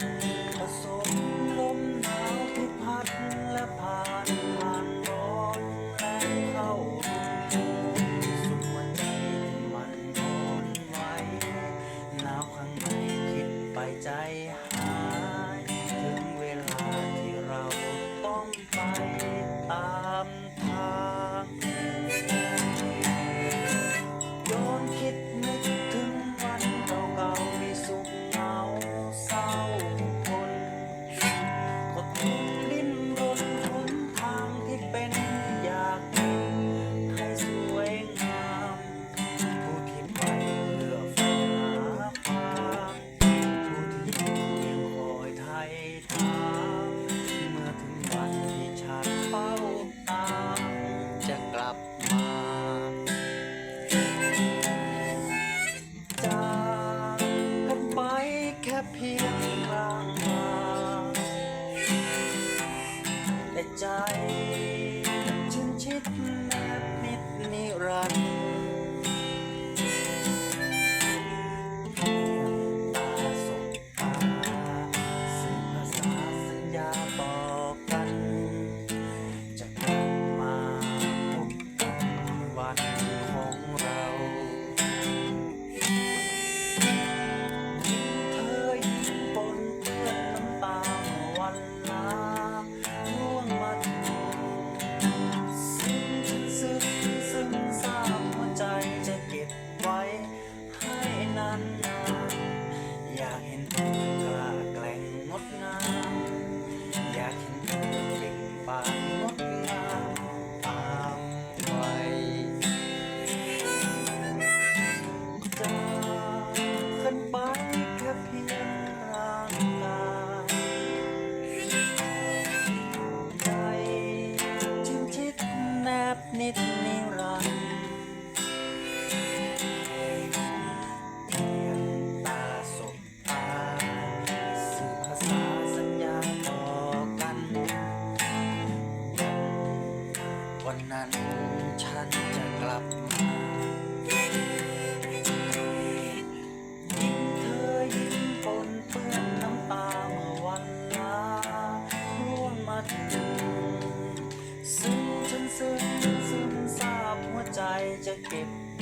Yeah. ใจ Yeah.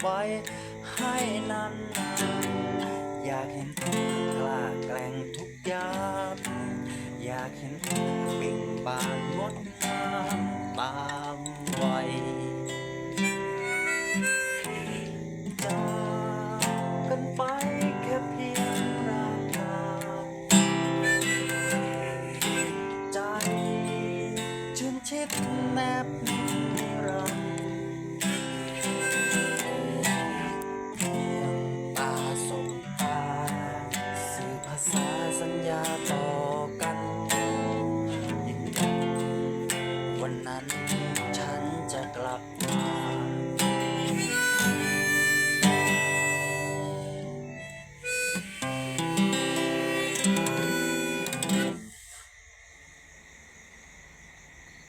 ไว้ให้นานๆอยากเห็นผมกล้าแกล้งทุกยามอยากเห็นผมบิ่งบานงดงามตามวัยจากกันไปแค่เพียงรางกใจ ชื่นชิดแนบันนั้นฉันจะกลับมา